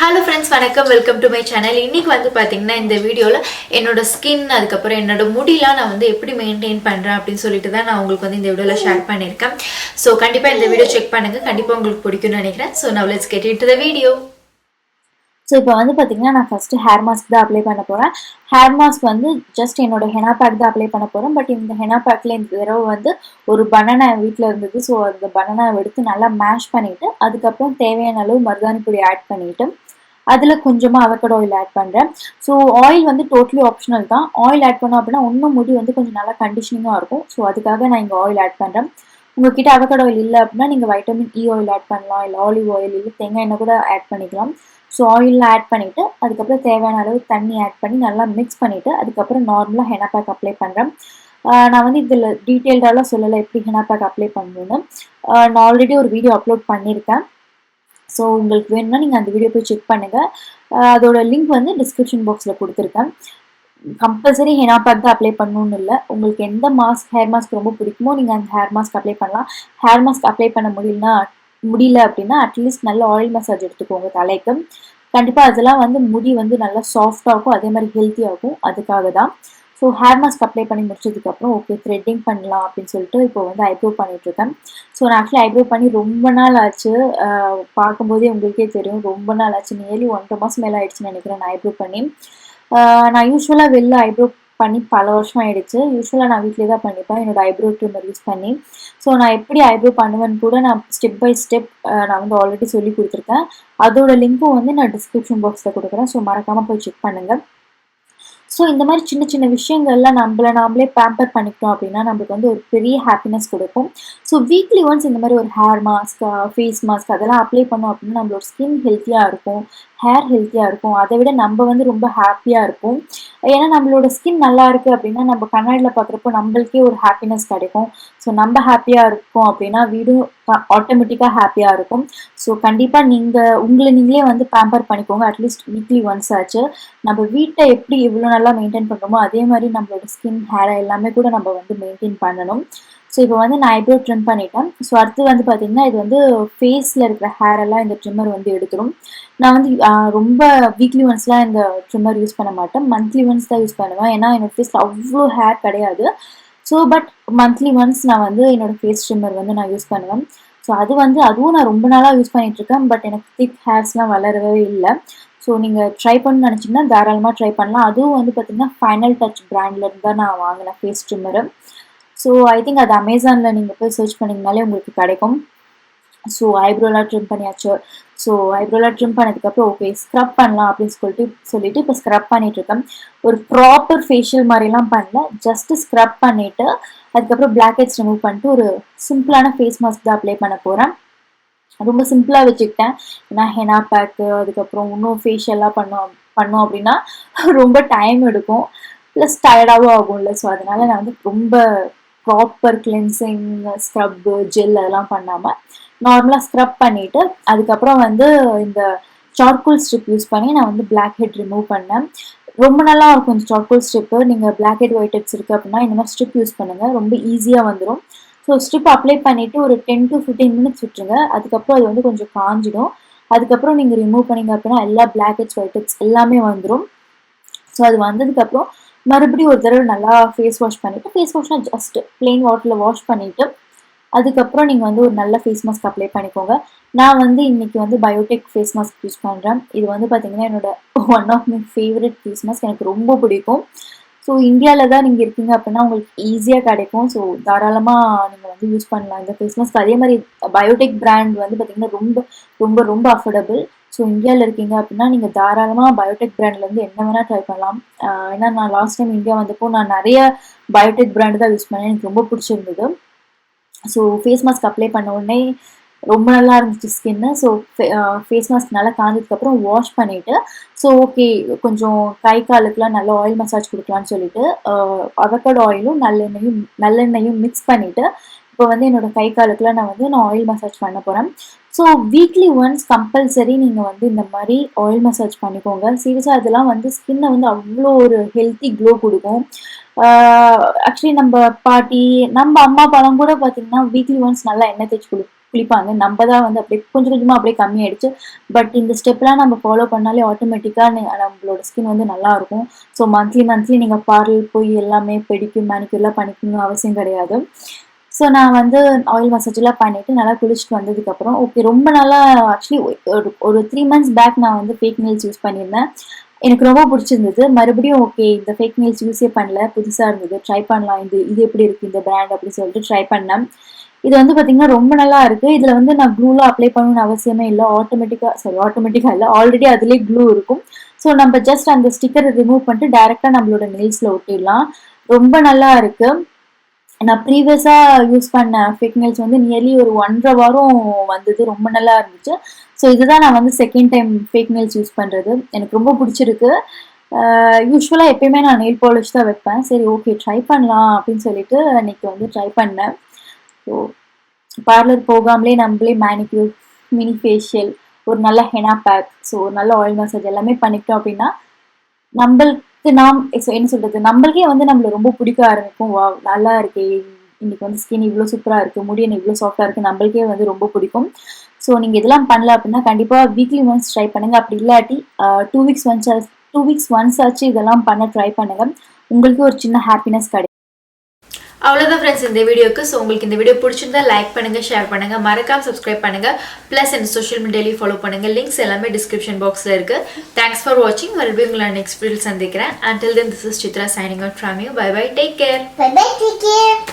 Hello friends வணக்கம். Welcome to my channel இன்னைக்கு வந்து பார்த்தீங்கன்னா இந்த வீடியோவில் என்னோட ஸ்கின் அதுக்கப்புறம் என்னோட முடியெலாம் நான் வந்து எப்படி மெயின்டைன் பண்ணுறேன் அப்படின்னு சொல்லிட்டு தான் நான் உங்களுக்கு வந்து இந்த வீடியோவில் ஷேர் பண்ணியிருக்கேன் ஸோ கண்டிப்பாக இந்த வீடியோ செக் பண்ணுங்கள் கண்டிப்பாக உங்களுக்கு பிடிக்கும்னு நினைக்கிறேன். So now let's get into the video so இப்போ வந்து பார்த்தீங்கன்னா நான் ஃபஸ்ட்டு ஹேர் மாஸ்க் தான் அப்ளை பண்ண போகிறேன் ஹேர் மாஸ்க் வந்து ஜஸ்ட் என்னோட ஹெனா பேக் தான் அப்ளை பண்ண போகிறேன் பட் இந்த ஹெனா பேக்கில் இந்த தடவை வந்து ஒரு பனானா வீட்டில் இருந்தது. ஸோ அந்த பனானாவை எடுத்து நல்லா மேஷ் பண்ணிவிட்டு அதுக்கப்புறம் தேவையான அளவு மருதாணி பொடி ஆட் பண்ணிவிட்டு அதில் கொஞ்சமாக அவக்கட் ஆயில் ஆட் பண்ணுறேன் ஸோ ஆயில் வந்து டோட்டலி ஆப்ஷனல் தான். ஆயில் ஆட் பண்ணோம் அப்படின்னா இன்னும் முடி வந்து கொஞ்சம் நல்லா கண்டிஷனிங்காக இருக்கும். ஸோ அதுக்காக நான் இங்கே ஆயில் ஆட் பண்ணுறேன் உங்ககிட்ட அவக்கட் ஆயில் இல்லை அப்படின்னா நீங்கள் வைட்டமின் இ ஆயில் ஆட் பண்ணலாம் இல்லை ஆலிவ் ஆயில் இல்லை தேங்காய் எண்ணெய் கூட ஆட் பண்ணிக்கலாம். ஸோ ஆயிலில் ஆட் பண்ணிவிட்டு அதுக்கப்புறம் தேவையான அளவு தண்ணி ஆட் பண்ணி நல்லா மிக்ஸ் பண்ணிவிட்டு அதுக்கப்புறம் நார்மலாக ஹெனா பேக் அப்ளை பண்ணுறேன் நான் வந்து இதில் டீட்டெயில்டாலாம் சொல்லலை எப்படி ஹெனா பேக் அப்ளை பண்ணணும்னு. நான் ஆல்ரெடி ஒரு வீடியோ அப்லோட் பண்ணியிருக்கேன். ஸோ உங்களுக்கு வேணும்னா நீங்கள் அந்த வீடியோ போய் செக் பண்ணுங்கள் அதோட லிங்க் வந்து டிஸ்கிரிப்ஷன் பாக்ஸில் கொடுத்துருக்கேன். கம்பல்சரி ஹெனா பேக் தான் அப்ளை பண்ணணும்னு இல்லை. உங்களுக்கு எந்த மாஸ்க் ஹேர் மாஸ்க் ரொம்ப பிடிக்குமோ நீங்கள் அந்த ஹேர் மாஸ்க் அப்ளை பண்ணலாம். ஹேர் மாஸ்க் அப்ளை பண்ண முடியலனா முடியல அப்படின்னா அட்லீஸ்ட் நல்ல ஆயில் மசாஜ் எடுத்துக்கோங்க தலைக்கு. கண்டிப்பாக அதெல்லாம் வந்து முடி வந்து நல்லா சாஃப்டாகும் அதே மாதிரி ஹெல்த்தியாகும் அதுக்காக தான். ஸோ ஹேர் மாஸ்க் அப்ளை பண்ணி முடிச்சதுக்கப்புறம் ஓகே த்ரெட்டிங் பண்ணலாம் அப்படின்னு சொல்லிட்டு இப்போ வந்து ஐப்ரோ பண்ணிகிட்ருக்கேன் ஸோ நான் ஆக்சுவலி ஐப்ரோ பண்ணி ரொம்ப நாள் ஆச்சு. பார்க்கும்போதே உங்களுக்கே தெரியும். ரொம்ப நாள் ஆச்சு. நியர்லி ஒன்றரை மாதம் மேலே ஆயிடுச்சுன்னு நினைக்கிறேன் நான் ஐப்ரோ பண்ணி. நான் யூஸ்வலாக வெளில ஐப்ரோ பண்ணி பல வருஷம் ஆயிடுச்சு. யூஸ்வலாக நான் வீட்டிலே தான் பண்ணிப்பேன். என்னோட ஐப்ரோ ட்ரிம்மர் யூஸ் பண்ணி. ஸோ நான் எப்படி ஐப்ரோ பண்ணுவேன்னு கூட நான் ஸ்டெப் பை ஸ்டெப் நான் வந்து ஆல்ரெடி சொல்லி கொடுத்துருக்கேன். அதோட லிங்க்கும் வந்து நான் டிஸ்கிரிப்ஷன் பாக்ஸில் கொடுக்குறேன். ஸோ மறக்காமல் போய் செக் பண்ணுங்கள் ஸோ இந்த மாதிரி சின்ன சின்ன விஷயங்கள்லாம் நம்மள நாமளே பேம்பர் பண்ணிக்கிட்டோம் அப்படின்னா நம்மளுக்கு வந்து ஒரு பெரிய ஹாப்பினஸ் கொடுக்கும். ஸோ வீக்லி ஒன்ஸ் இந்த மாதிரி ஒரு ஹேர் மாஸ்க் ஃபேஸ் மாஸ்க் அதெல்லாம் அப்ளை பண்ணோம் அப்படின்னா நம்மளோட ஸ்கின் ஹெல்த்தியாக இருக்கும். ஹேர் ஹெல்த்தியாக இருக்கும். அதை விட நம்ம வந்து ரொம்ப ஹாப்பியாக இருக்கும் ஏன்னா நம்மளோட ஸ்கின் நல்லா இருக்குது அப்படின்னா நம்ம கண்ணாடியில் பார்க்குறப்போ நம்மளுக்கே ஒரு ஹாப்பினஸ் கிடைக்கும். ஸோ நம்ம ஹாப்பியாக இருக்கோம் அப்படின்னா வீடும் ஆட்டோமேட்டிக்காக ஹாப்பியாக இருக்கும். ஸோ கண்டிப்பாக நீங்கள் உங்களை நீங்களே வந்து பேம்பர் பண்ணிக்கோங்க. அட்லீஸ்ட் வீக்லி ஒன்ஸ் ஆச்சு. நம்ம வீட்டை எப்படி இவ்வளோ நல்லா மெயின்டைன் பண்ணுறோமோ அதே மாதிரி நம்மளோட ஸ்கின் ஹேர் எல்லாமே கூட நம்ம வந்து மெயின்டைன் பண்ணணும். ஸோ இப்போ வந்து நான் ஐப்ரோ ட்ரிம் பண்ணிட்டேன். ஸோ அடுத்து வந்து பார்த்தீங்கன்னா இது வந்து ஃபேஸில் இருக்கிற ஹேர் எல்லாம் இந்த ட்ரிம்மர் வந்து எடுத்துரும். நான் வந்து ரொம்ப வீக்லி ஒன்ஸ்லாம் இந்த ட்ரிம்மர் யூஸ் பண்ண மாட்டேன். மந்த்லி ஒன்ஸ் தான் யூஸ் பண்ணுவேன். ஏன்னா என்னோட ஃபேஸில் அவ்வளோ ஹேர் கிடையாது. ஸோ பட் மந்த்லி ஒன்ஸ் நான் வந்து என்னோட ஃபேஸ் ட்ரிம்மர் வந்து நான் யூஸ் பண்ணுவேன். ஸோ அது வந்து அதுவும் நான் ரொம்ப நாளாக யூஸ் பண்ணிகிட்ருக்கேன் பட் எனக்கு திக் ஹேர்ஸ்லாம் வளரவே இல்லை. ஸோ நீங்கள் ட்ரை பண்ணு நினச்சிங்கன்னா தாராளமாக ட்ரை பண்ணலாம். அதுவும் வந்து பார்த்திங்கன்னா ஃபைனல் டச் பிராண்ட்லேருந்து தான் நான் வாங்கினேன் face trimmer so I think அது அமேசானில் நீங்கள் போய் சர்ச் பண்ணிங்கனாலே உங்களுக்கு கிடைக்கும். ஸோ ஐப்ரோலாம் ட்ரிம் பண்ணியாச்சு. ஸோ ஐப்ரோலாம் ட்ரிம் பண்ணதுக்கப்புறம் ஓகே ஸ்க்ரப் பண்ணலாம் அப்படின்னு சொல்லிட்டு சொல்லிட்டு இப்போ ஸ்க்ரப் பண்ணிட்டுருக்கேன் ஒரு ப்ராப்பர் ஃபேஷியல் மாதிரிலாம் பண்ணல. ஜஸ்ட்டு ஸ்க்ரப் பண்ணிவிட்டு அதுக்கப்புறம் பிளாக் ஹெட்ஸ் ரிமூவ் பண்ணிட்டு ஒரு சிம்பிளான ஃபேஸ் மாஸ்க் தான் அப்ளை பண்ண போகிறேன் ரொம்ப சிம்பிளாக வச்சுக்கிட்டேன். ஏன்னா ஹெனா பேக்கு அதுக்கப்புறம் இன்னும் ஃபேஷியல்லாம் பண்ணோம் பண்ணோம் அப்படின்னா ரொம்ப டைம் எடுக்கும். ப்ளஸ் டயர்டாகவும் ஆகும்ல. ஸோ அதனால நான் வந்து ரொம்ப ப்ராப்பர் கிளென்சிங் ஸ்க்ரப்பு ஜெல் அதெல்லாம் பண்ணாமல் நார்மலாக ஸ்க்ரப் பண்ணிவிட்டு அதுக்கப்புறம் வந்து இந்த சார்கோல் ஸ்ட்ரிப் யூஸ் பண்ணி நான் வந்து பிளாக் ஹெட் ரிமூவ் பண்ணேன். ரொம்ப நல்லா இருக்கும் இந்த சார்கோல் ஸ்ட்ரிப்பு நீங்கள் பிளாக் ஹெட் ஒயிட் ஹெட்ஸ் இருக்குது அப்படின்னா இந்த மாதிரி ஸ்ட்ரிப் யூஸ் பண்ணுங்கள் ரொம்ப ஈஸியாக வந்துடும் ஸோ ஸ்ட்ரிப் அப்ளை பண்ணிவிட்டு ஒரு டென் டு ஃபிஃப்டீன் மினிட்ஸ் விட்டுருங்க. அதுக்கப்புறம் அது வந்து கொஞ்சம் காஞ்சிடும். அதுக்கப்புறம் நீங்கள் ரிமூவ் பண்ணிங்க அப்படின்னா எல்லா பிளாக் ஹெட்ஸ் ஒயிட் ஹெட்ஸ் எல்லாமே வந்துடும் ஸோ அது வந்ததுக்கப்புறம் மறுபடியும் ஒரு தடவை நல்லா ஃபேஸ் வாஷ் பண்ணிவிட்டு ஃபேஸ் வாஷ்னால் ஜஸ்ட் ப்ளெயின் வாட்டரில் வாஷ் பண்ணிவிட்டு அதுக்கப்புறம் நீங்கள் வந்து ஒரு நல்ல ஃபேஸ் மாஸ்க் அப்ளை பண்ணிக்கோங்க. நான் வந்து இன்றைக்கி வந்து பயோடெக் ஃபேஸ் மாஸ்க் யூஸ் பண்ணுறேன் இது வந்து பார்த்திங்கன்னா என்னோட one of my favourite face mask எனக்கு ரொம்ப பிடிக்கும். ஸோ இந்தியாவில் தான் நீங்கள் இருக்கீங்க அப்படின்னா உங்களுக்கு ஈஸியாக கிடைக்கும். ஸோ தாராளமாக நீங்கள் வந்து யூஸ் பண்ணலாம் இந்த ஃபேஸ் மாஸ்க் அதே மாதிரி பயோடெக் பிராண்ட் வந்து பார்த்திங்கன்னா ரொம்ப ரொம்ப ரொம்ப அஃபோர்டபுள் ஸோ இந்தியாவில் இருக்கீங்க அப்படின்னா நீங்கள் தாராளமாக பயோடெக் பிராண்ட்லேருந்து என்ன வேணால் ட்ரை பண்ணலாம். ஏன்னா நான் லாஸ்ட் டைம் இந்தியா வந்தப்போ நான் நிறைய பயோடெக் பிராண்டு தான் யூஸ் பண்ணேன். எனக்கு ரொம்ப பிடிச்சிருந்தது. ஸோ ஃபேஸ் மாஸ்க் அப்ளை பண்ண உடனே ரொம்ப நல்லா இருந்துச்சு ஸ்கின்னு ஸோ ஃபேஸ் மாஸ்க் நல்லா காஞ்சதுக்கப்புறம் வாஷ் பண்ணிவிட்டு ஸோ ஓகே கொஞ்சம் கை காலுக்குலாம் நல்லா ஆயில் மசாஜ் கொடுக்கலான்னு சொல்லிட்டு அவக்கட் ஆயிலும் நல்லெண்ணெயும் நல்லெண்ணெயும் மிக்ஸ் பண்ணிவிட்டு இப்போ வந்து என்னோடய கை காலுக்குலாம் நான் வந்து நான் ஆயில் மசாஜ் பண்ண போகிறேன் ஸோ வீக்லி ஒன்ஸ் கம்பல்சரி நீங்கள் வந்து இந்த மாதிரி ஆயில் மசாஜ் பண்ணிக்கோங்க. சீரியஸாக இதெல்லாம் வந்து ஸ்கின்னை வந்து அவ்வளோ ஒரு ஹெல்த்தி க்ளோ கொடுக்கும். ஆக்சுவலி நம்ம பாட்டி நம்ம அம்மா பழம் கூட பார்த்தீங்கன்னா வீக்லி ஒன்ஸ் நல்லா எண்ணெய் தேய்ச்சி குளி குளிப்பாங்க. நம்ம தான் வந்து அப்படியே கொஞ்சம் கொஞ்சமாக அப்படியே கம்மியாயிடுச்சு பட் இந்த ஸ்டெப்லாம் நம்ம ஃபாலோ பண்ணாலே ஆட்டோமேட்டிக்காக நம்மளோட ஸ்கின் வந்து நல்லாயிருக்கும் ஸோ மந்த்லி மந்த்லி நீங்கள் பார்லர் போய் எல்லாமே பெடிக்கு மேனிக்யூர்லாம் பண்ணிக்கணும்னு அவசியம் கிடையாது. ஸோ நான் வந்து ஆயில் மசாஜெலாம் பண்ணிவிட்டு நல்லா குளிச்சுட்டு வந்ததுக்கப்புறம் ஓகே ரொம்ப நல்லா ஆக்சுவலி ஒரு ஒரு த்ரீ மந்த்ஸ் பேக் நான் வந்து ஃபேக் நெயில்ஸ் யூஸ் பண்ணியிருந்தேன். எனக்கு ரொம்ப பிடிச்சிருந்தது. மறுபடியும் ஓகே இந்த ஃபேக் நெயில்ஸ் யூஸே பண்ணல. புதுசாக இருந்தது. ட்ரை பண்ணலாம். இது இது எப்படி இருக்குது இந்த பிராண்ட் அப்படின்னு சொல்லிட்டு ட்ரை பண்ணேன். இது வந்து பார்த்தீங்கன்னா ரொம்ப நல்லா இருக்குது இதில் வந்து நான் க்ளூலாம் அப்ளை பண்ணணும்னு அவசியமே இல்லை. ஆட்டோமேட்டிக்காக சாரி ஆட்டோமேட்டிக்காக இல்லை. ஆல்ரெடி அதுலேயே க்ளூ இருக்கும். ஸோ நம்ம ஜஸ்ட் அந்த ஸ்டிக்கரை ரிமூவ் பண்ணிட்டு டேரெக்டாக நம்மளோட நெயில்ஸில் ஒட்டிடலாம். ரொம்ப நல்லா இருக்குது நான் ப்ரீவியஸாக யூஸ் பண்ண ஃபிக்னல்ஸ் வந்து நியர்லி ஒரு ஒன்றரை வாரம் வந்தது. ரொம்ப நல்லா இருந்துச்சு. ஸோ இதுதான் நான் வந்து second time fake nails use பண்ணுறது எனக்கு ரொம்ப பிடிச்சிருக்கு. யூஸ்வலாக எப்பயுமே நான் நெயில் பாலிஷ் தான் வைப்பேன். சரி ஓகே ட்ரை பண்ணலாம் அப்படின்னு சொல்லிட்டு அன்னைக்கு வந்து ட்ரை பண்ணேன். ஸோ பார்லர் போகாமலே நம்மளே மேனிக்யூர் மினி ஃபேஷியல் ஒரு நல்ல ஹெனா பேக் ஸோ ஒரு நல்ல ஆயில் மசாஜ் எல்லாமே பண்ணிக்கிட்டோம் அப்படின்னா நம்மளுக்கு நாம் என்ன சொல்றது நம்மளுக்கே வந்து நம்மள ரொம்ப பிடிக்க ஆரம்பிக்கும். வா நல்லா இருக்கே இன்னைக்கு வந்து ஸ்கின் இவ்வளோ சூப்பராக இருக்குது முடி இவ்வளோ சாஃப்டாக இருக்குது நம்மளுக்கே வந்து ரொம்ப பிடிக்கும். ஸோ நீங்கள் இதெல்லாம் பண்ணல அப்படின்னா கண்டிப்பாக வீக்லி ஒன்ஸ் ட்ரை பண்ணுங்கள் அப்படி இல்லாட்டி two weeks once two weeks once ஆச்சு இதெல்லாம் பண்ண ட்ரை பண்ணுங்கள் உங்களுக்கு ஒரு சின்ன ஹாப்பினஸ் கிடைக்கும். அவ்வளோதான் ஃப்ரெண்ட்ஸ் இந்த வீடியோக்கு. ஸோ உங்களுக்கு இந்த வீடியோ பிடிச்சிருந்தா லைக் பண்ணுங்க ஷேர் பண்ணுங்க. மறக்காமல் சப்ஸ்கிரைப் பண்ணுங்க. ப்ளஸ் இந்த சோஷியல் மீடியாலையும் ஃபாலோ பண்ணுங்க. லிங்க்ஸ் எல்லாமே டிஸ்கிரிப்ஷன் பாக்ஸில் இருக்கு. தேங்க்ஸ் ஃபார் வாட்சிங் மறுபடியும் உங்களை நெக்ஸ்ட் வீடியோ சந்திக்கிறேன். Until then this is Chitra signing out from you bye bye take care Bye.